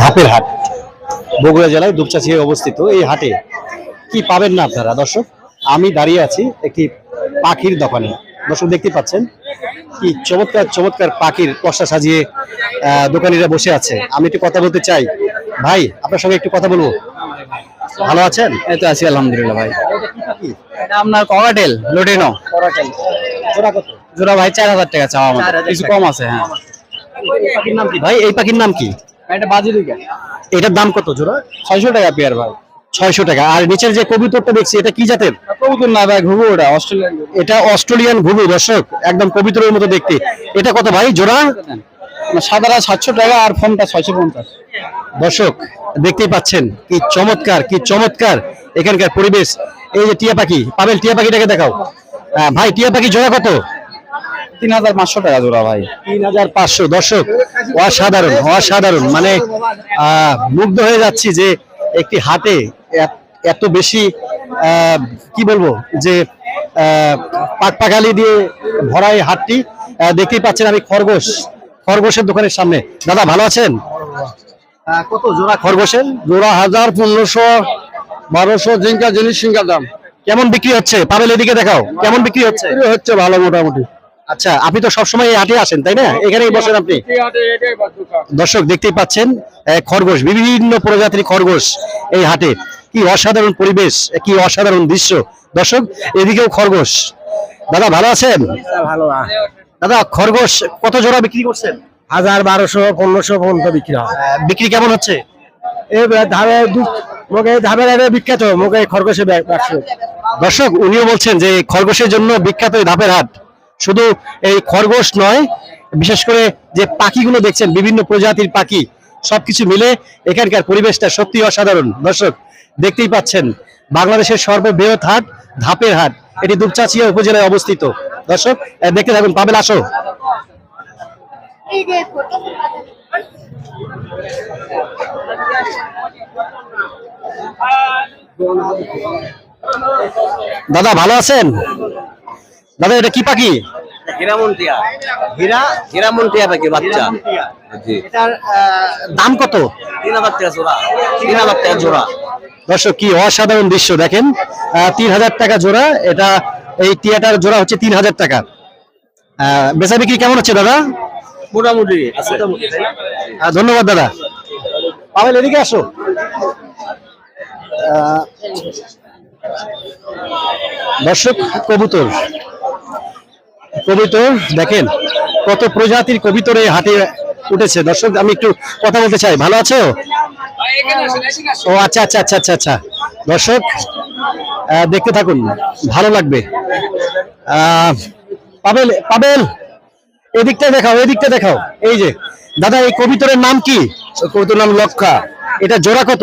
ধাপের হাট। বগুড়া জেলায় দুপচাচিয়ায় অবস্থিত এই হাটে কি পাবেন না আপনারা? দর্শক আমি দাঁড়িয়ে আছি একটি পাখির দোকানে। দর্শক দেখতে পাচ্ছেন কি চমৎকার চমৎকার পাখির পশা সাজিয়ে দোকানিরা বসে আছে। আমি একটু কথা বলতে চাই। ভাই আপনার সঙ্গে একটু কথা বলব? ভালো আছেন? এই তো আছি আলহামদুলিল্লাহ ভাই। এটা আপনার ককাটেল লোটেনো। জোড়া কত? জোড়া ভাই চার হাজার টাকা চাওয়া আমার কিছু কম আছে হ্যাঁ। ভাই এই পাখির নাম কি? এটা এটার দাম কত জোড়া? ছয়শো টাকা পেয়ার ভাই। ছয়শো টাকা। আর নিচের যে কবিতরটা দেখছি এটা কি জাতের? কবুতর না ভাই ঘুঘু ওটা অস্ট্রেলিয়ান এটা অস্ট্রেলিয়ান ঘুঘু দর্শক একদম কবিতরের মতো দেখতে। এটা কত ভাই জোড়া? সাদারা সাতশো টাকা আর ফোনটা ছয়শো পঞ্চাশ। দর্শক দেখতেই পাচ্ছেন কি চমৎকার কি চমৎকার এখানকার পরিবেশ। এই যে টিয়া পাখি পাবেল টিয়া পাখিটাকে দেখাও। ভাই টিয়া পাখি জোড়া কত? তিন হাজার পাঁচশো টাকা জোড়া ভাই। তিন হাজার পাঁচশো দর্শক অসাধারণ অসাধারণ। মানে মুগ্ধ হয়ে যাচ্ছি যে একটি হাটে এত- এত বেশি কি বলব যে আহ, পাক পাকালি দিয়ে ভরা এই হাটটি দেখতেই পাচ্ছেন আমি খরগোশ খরগোশের দোকানের সামনে। দাদা ভালো আছেন? কত জোড়া? খরগোশের? জোড়া হাজার পনেরোশো বারোশো জিঙ্কা জিনিস সিঙ্কা দাম। কেমন বিক্রি হচ্ছে? পাবেল এদিকে দেখাও। কেমন বিক্রি হচ্ছে? বিক্রি হচ্ছে ভালো মোটামুটি। আচ্ছা আপনি তো সবসময় এই হাটে আসেন তাই না? এখানেই বসেন আপনি। দর্শক দেখতেই পাচ্ছেন খরগোশ বিভিন্ন প্রজাতির খরগোশ এই হাটে। কি অসাধারণ পরিবেশ কি অসাধারণ দৃশ্য। দর্শক এদিকেও খরগোশ। দাদা ভালো আছেন? ভালো দাদা খরগোশ কত জোড়া বিক্রি করছেন? হাজার বারোশো পনেরোশো পর্যন্ত বিক্রি হয়। বিক্রি কেমন হচ্ছে? এই ধারে মুখে ধাবের আগে বিখ্যাত মুখে খরগোশে দর্শক উনিও বলছেন যে খরগোশের জন্য বিখ্যাত এই ধাপের হাট। শুধু এই খরগোশ নয় বিশেষ করে যে পাখিগুলো দেখছেন বিভিন্ন প্রজাতির পাখি সবকিছু মিলে এখানকার পরিবেশটা সত্যি অসাধারণ। দর্শক দেখতেই পাচ্ছেন বাংলাদেশের সর্ববৃহৎ হাট ধাপের হাট এটি দুপচাচিয়া উপজেলায় অবস্থিত। দর্শক দেখতে থাকুন পাবেল আসো। দাদা ভালো আছেন? দাদা এটা কি পাখি? হীরামন্টিয়া। হীরা হীরামন্টিয়া পাখি বাচ্চা। জি। এটার দাম কত? তিন হাজার টাকা জোড়া। তিন হাজার টাকা জোড়া। দর্শক কি অসাধারণ দৃশ্য দেখেন। তিন হাজার টাকা জোড়া। এটা এই টিয়াটার জোড়া হচ্ছে তিন হাজার টাকা। বেচা বিক্রি কেমন হচ্ছে দাদা? মোটামুটি ধন্যবাদ দাদা। পাবেল এদিকে আসো। আহ, দর্শক কবুতর। কবুতর দেখেন কত প্রজাতির কবিতর এই হাটে উঠেছে। দর্শক আমি একটু কথা বলতে চাই। ভালো আছো? ও আচ্ছা আচ্ছা আচ্ছা আচ্ছা আচ্ছা। দর্শক দেখতে থাকুন ভালো লাগবে। পাবেল পাবেল এদিকটা দেখাও এদিকটা দেখাও। এই যে দাদা এই কবিতরের নাম কি? কবিতর নাম লক্ষা। এটা জোড়া কত?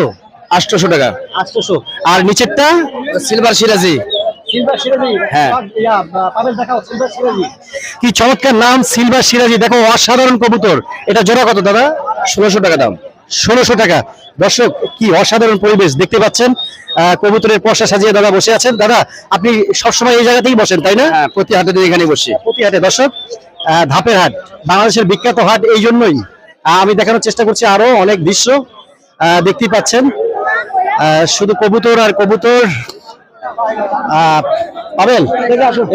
আটশোশো টাকা। আটশোশো। আর নিচেরটা? সিলভার সিরাজি। হ্যাঁ। কি চমৎকার নাম সিলভার সিরাজি। দেখো অসাধারণ কবুতর। এটা জোড়া কত দাদা? ষোলোশো টাকা দাম। ষোলোশো টাকা। দর্শক কি অসাধারণ পরিবেশ দেখতে পাচ্ছেন। আহ, কবুতরের পশা সাজিয়ে দাদা বসে আছেন। দাদা আপনি সবসময় এই জায়গাতেই বসেন তাই না? হ্যাঁ প্রতি হাটে এখানে বসি। প্রতি হাটে। দর্শক আহ, ধাপের হাট। বাংলাদেশের বিখ্যাত হাট এই জন্যই। আহ, আমি দেখানোর চেষ্টা করছি আরও অনেক দৃশ্য। আহ, দেখতেই পাচ্ছেন। আহ, শুধু কবুতর আর কবুতর। পাবেল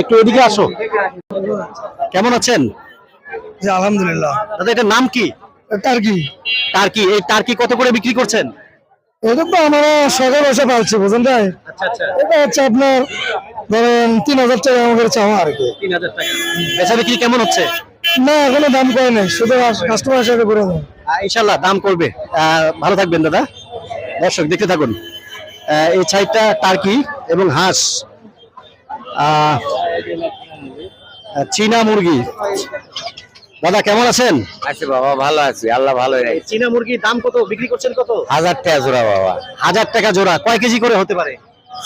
একটু এদিকে আসো। কেমন আছেন? আলহামদুলিল্লাহ। দাদা এটার নাম কি? তার কি টার্কি এই টার্কি কত করে বিক্রি করছেন? এটা তো আমরা সকাল বসে পাচ্ছি বুঝলেন তাই? আচ্ছা আচ্ছা। এটা হচ্ছে আপনার ধরেন তিন হাজার টাকা চাওয়া আর কি। তিন হাজার টাকা। বেচা বিক্রি কেমন হচ্ছে? না এখনও দাম করে নাই শুধু কাস্টমার করে দেয় ইনশাল্লাহ দাম করবে। ভালো থাকবেন দাদা। দর্শক দেখতে থাকুন। এই সাইডটা টার্কি এবং হাঁস। চীনা মুরগি। দাদা কেমন আছেন? আছি বাবা ভালো আছি। আল্লাহ ভালো চীনা মুরগির দাম কত? বিক্রি করছেন কত? হাজার টাকা জোড়া বাবা। হাজার টাকা জোড়া। কয় কেজি করে হতে পারে?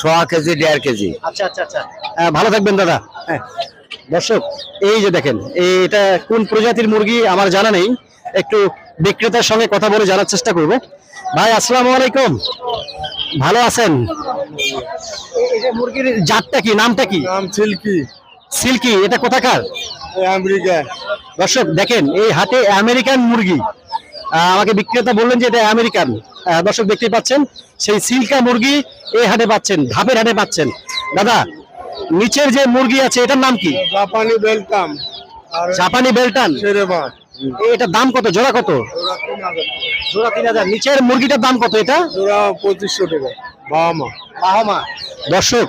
সোয়া কেজি দেড় কেজি। আচ্ছা আচ্ছা আচ্ছা। ভালো থাকবেন দাদা। হ্যাঁ। দর্শক এই যে দেখেন এই এটা কোন প্রজাতির মুরগি আমার জানা নেই। একটু বিক্রেতার সঙ্গে কথা বলে জানার চেষ্টা করব। ভাই আসসালামু আলাইকুম। ভালো আছেন? মুরগির জাতটা কি নামটা কি? নাম সিল্কি। সিল্কি এটা কোথাকার? আমেরিকা। দর্শক দেখেন এই হাতে আমেরিকান মুরগি। আমাকে বিক্রেতা বললেন যে এটা আমেরিকান। দর্শক দেখতেই পাচ্ছেন সেই সিল্কা মুরগি এই হাটে পাচ্ছেন ধাপের হাটে পাচ্ছেন। দাদা নিচের যে মুরগি আছে এটার নাম কি? জাপানি বেলটাম। জাপানি বেলটান এটার দাম কত? জোড়া কত? জোড়া তিন হাজার। নিচের মুরগিটার দাম কত এটা? জোড়া পঁচিশশো টাকা। বাবা মা বাহামা। দর্শক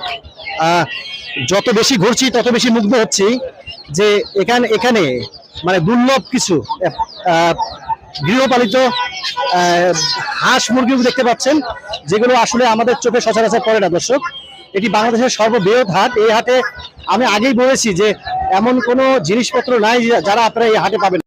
যত বেশি ঘুরছি তত বেশি মুগ্ধ হচ্ছি যে এখানে এখানে মানে দুর্লভ কিছু গৃহপালিত হাঁস মুরগিও দেখতে পাচ্ছেন যেগুলো আসলে আমাদের চোখে সচরাচর পড়ে না দর্শক। এটি বাংলাদেশের সর্ববৃহৎ হাট। এই হাটে আমি আগেই বলেছি যে এমন কোনো জিনিসপত্র নাই যারা আপনারা এই হাটে পাবেন।